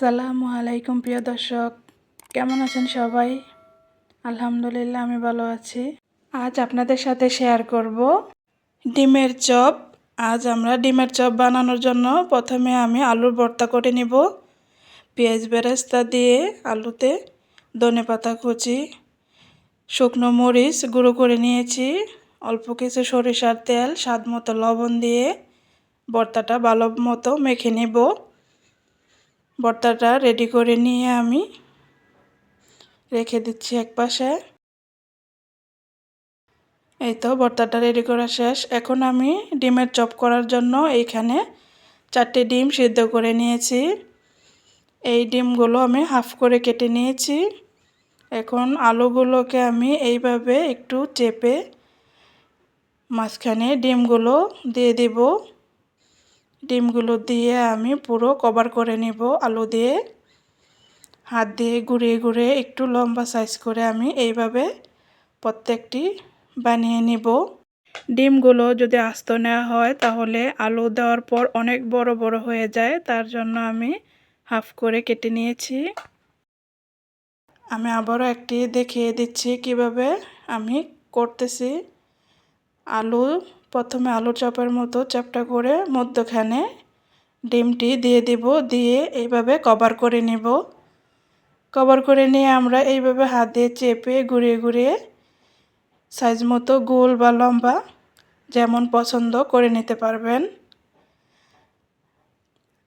আসসালামু আলাইকুম, প্রিয় দর্শক। কেমন আছেন সবাই? আলহামদুলিল্লাহ, আমি ভালো আছি। আজ আপনাদের সাথে শেয়ার করব ডিমের চপ। আজ আমরা ডিমের চপ বানানোর জন্য প্রথমে আমি আলুর ভর্তা করে নিব। পেঁয়াজ বেরেস্তা দিয়ে আলুতে ধনে পাতা কুচি, শুকনো মরিচ গুঁড়ো করে নিয়েছি, অল্প কিছু সরিষার তেল স্বাদ মতো লবণ দিয়ে ভর্তাটা ভালো মতো মেখে নেব। ভর্তাটা রেডি করে নিয়ে আমি রেখে দিচ্ছি এক পাশে। এই তো ভর্তাটা রেডি করা শেষ। এখন আমি ডিমের চপ করার জন্য এইখানে চারটে ডিম সিদ্ধ করে নিয়েছি। এই ডিমগুলো আমি হাফ করে কেটে নিয়েছি। এখন আলুগুলোকে আমি এইভাবে একটু চেপে মাঝখানে ডিমগুলো দিয়ে দিব। ডিমগুলো দিয়ে আমি পুরো কভার করে নেব আলু দিয়ে। হাত দিয়ে ঘুরিয়ে ঘুরিয়ে একটু লম্বা সাইজ করে আমি এইভাবে প্রত্যেকটি বানিয়ে নিব। ডিমগুলো যদি আস্ত নেওয়া হয় তাহলে আলু দেওয়ার পর অনেক বড় বড় হয়ে যায়, তার জন্য আমি হাফ করে কেটে নিয়েছি। আমি আবারও একটি দেখিয়ে দিচ্ছি কীভাবে আমি করতেছি। আলু প্রথমে আলু চপের মতো চ্যাপটা করে মধ্যখানে ডিমটি দিয়ে দিব, দিয়ে এইভাবে কভার করে নেব। কভার করে নিয়ে আমরা এইভাবে হাত দিয়ে চেপে ঘুরিয়ে ঘুরিয়ে সাইজ মতো গোল বা লম্বা যেমন পছন্দ করে নিতে পারবেন।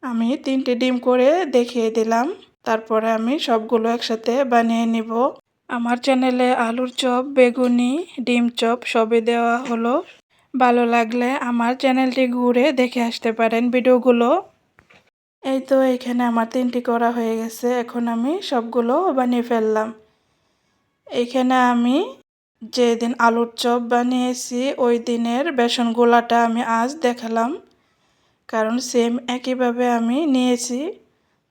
আমি তিনটে ডিম করে দেখিয়ে দিলাম, তারপরে আমি সবগুলো একসাথে বানিয়ে নিব। আমার চ্যানেলে আলুর চপ, বেগুনি, ডিম চপ সবই দেওয়া হলো। ভালো লাগলে আমার চ্যানেলটি ঘুরে দেখে আসতে পারেন ভিডিওগুলো। এই তো এখানে আমার তিনটি করা হয়ে গেছে, এখন আমি সবগুলো বানিয়ে ফেললাম। এইখানে আমি যেদিন আলুর চপ বানিয়েছি, ওই দিনের বেসন গোলাটা আমি আজ দেখালাম। কারণ সেম একইভাবে আমি নিয়েছি,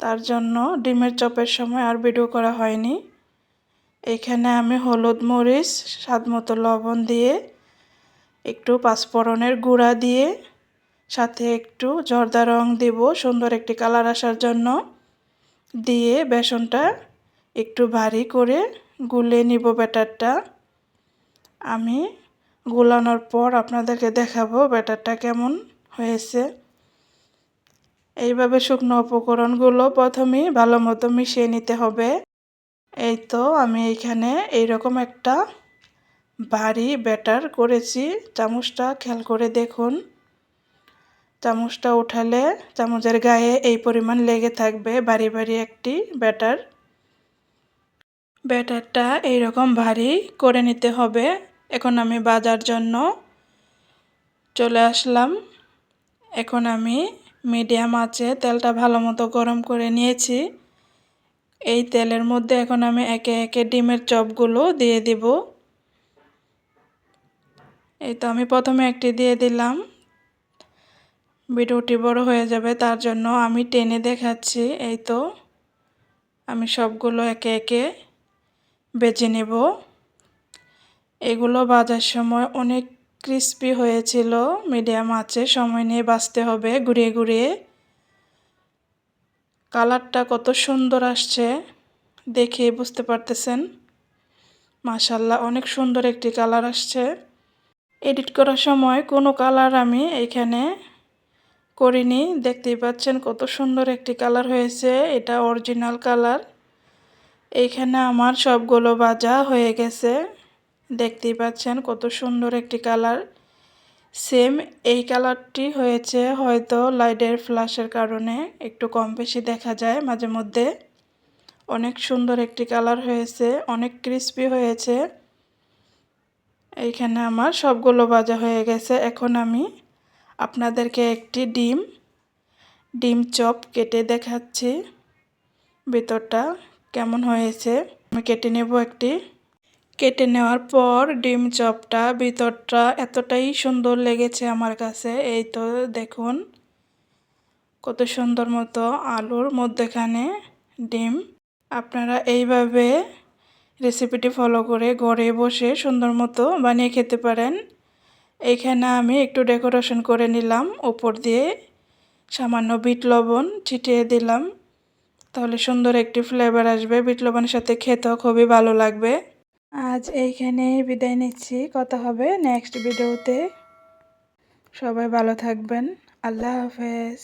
তার জন্য ডিমের চপের সময় আর ভিডিও করা হয়নি। এখানে আমি হলুদ মরিচ স্বাদ মতো লবণ দিয়ে একটু পাঁচফোড়নের গুঁড়া দিয়ে সাথে একটু জর্দা রং দেব, সুন্দর একটি কালার আসার জন্য। দিয়ে বেসনটা একটু ভারী করে গুলে নিব ব্যাটারটা। আমি গুলানোর পর আপনাদেরকে দেখাবো ব্যাটারটা কেমন হয়েছে। এইভাবে শুকনো উপকরণগুলো প্রথমেই ভালো মতো মিশিয়ে নিতে হবে। এই তো আমি এইখানে এইরকম একটা ভারী ব্যাটার করেছি। চামচটা খেয়াল করে দেখুন। চামচটা উঠালে চামচের গায়ে এই পরিমাণ লেগে থাকবে ভারী ভারী একটি ব্যাটার। ব্যাটারটা এইরকম ভারী করে নিতে হবে। এখন আমি বাজার জন্য চলে আসলাম। এখন আমি মিডিয়াম আছে তেলটা ভালো মতো গরম করে নিয়েছি। এই তেলের মধ্যে এখন আমি একে একে ডিমের চপগুলো দিয়ে দিব। এই তো আমি প্রথমে একটি দিয়ে দিলাম। ভিডিওটি বড় হয়ে যাবে, তার জন্য আমি টেনে দেখাচ্ছি। এই তো আমি সবগুলো একে একে বেছে নেব। এগুলো বাজার সময় অনেক ক্রিস্পি হয়েছিল মিডিয়াম আছে, সময় নিয়ে বাঁচতে হবে ঘুরিয়ে ঘুরিয়ে। কালারটা কত সুন্দর আসছে দেখে বুঝতে পারতেছেন। মাশাল্লাহ, অনেক সুন্দর একটি কালার আসছে। এডিট করার সময় কোনো কালার আমি এখানে করিনি। দেখতেই পাচ্ছেন কত সুন্দর একটি কালার হয়েছে। এটা অরিজিনাল কালার। এইখানে আমার সবগুলো বাজা হয়ে গেছে। দেখতেই পাচ্ছেন কত সুন্দর একটি কালার। সেম এই কালারটি হয়েছে হয়তো লাইটের ফ্ল্যাশের কারণে। একটু কম বেশি দেখা যায় মাঝে মধ্যে। অনেক সুন্দর একটি কালার হয়েছে, অনেক ক্রিস্পি হয়েছে। এইখানে আমার সবগুলো ভাজা হয়ে গেছে। এখন আমি আপনাদেরকে একটি ডিম ডিম চপ কেটে দেখাচ্ছি ভিতরটা কেমন হয়েছে। আমি কেটে নেব একটি। কেটে নেওয়ার পর ডিম চপটা ভিতরটা এতটাই সুন্দর লেগেছে আমার কাছে। এই তো দেখুন কত সুন্দর মতো আলুর মধ্যেখানে ডিম। আপনারা এইভাবে রেসিপিটি ফলো করে ঘরে বসে সুন্দর মতো বানিয়ে খেতে পারেন। এইখানে আমি একটু ডেকোরেশন করে নিলাম, উপর দিয়ে সামান্য বিট লবণ ছিটিয়ে দিলাম। তাহলে সুন্দর একটি ফ্লেভার আসবে, বিট লবণের সাথে খেতেও খুবই ভালো লাগবে। আজ এইখানেই বিদায় নিচ্ছি, কথা হবে নেক্সট ভিডিওতে সবাই ভালো থাকবেন, আল্লাহ হাফেজ।